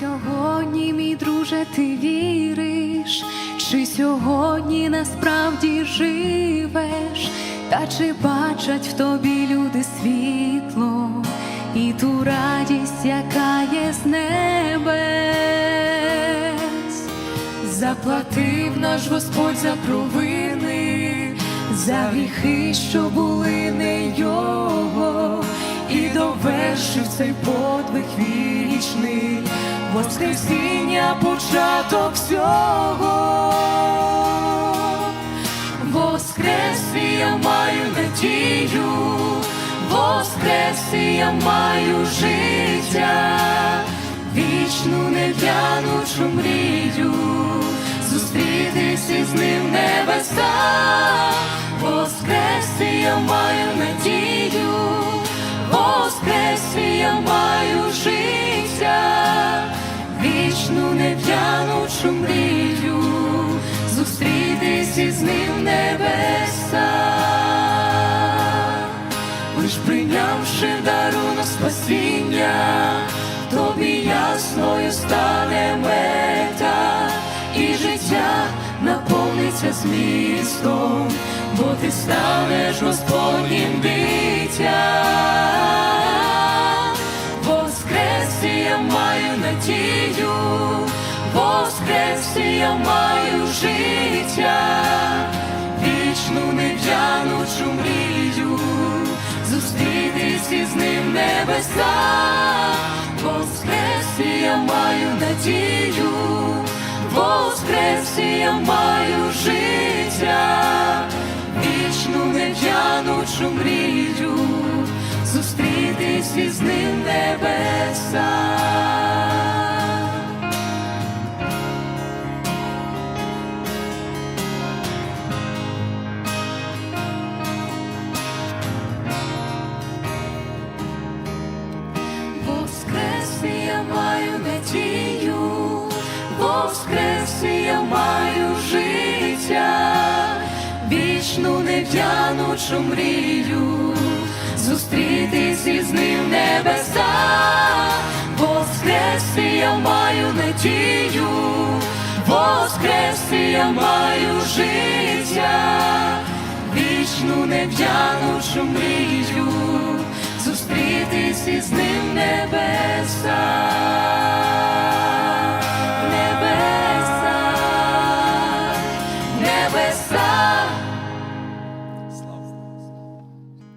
сьогодні, мій друже, ти віриш, чи сьогодні насправді живеш, та чи бачать в тобі люди світло і ту радість, яка є з небес, заплатив наш Господь за провини, за гріхи, що були не його, і довершив цей подвиг вічний, Воскресіння початок всього. Воскрес я маю надію, Воскрес і я маю життя, вічну нев'янучу мрію, зустрітись із ним в небесах, Воскрес я маю надію, Воскрес і я маю життя, вічну нев'янучу мрію, зустрітись із ним в лиш прийнявши дарунок спасіння, тобі ясною стане мета, і життя наповниться змістом, бо ти станеш Господнім дитям. Воскрес і я маю надію, Воскрес і я маю життя, вічну нев'янучу мрію, зустрітись із ним в небесах. Воскрес і я маю надію, Воскрес і я маю життя, вічну нев'янучу мрію, зустрітись із ним в небесах. Воскрес я маю надію, Воскрес я маю життя, вічну нев'янучу мрію, зустрітись із ним небеса, воскресі я маю надію, воскресі я маю життя, вічну нев'янучу мрію, зустрітись із ним в небесах.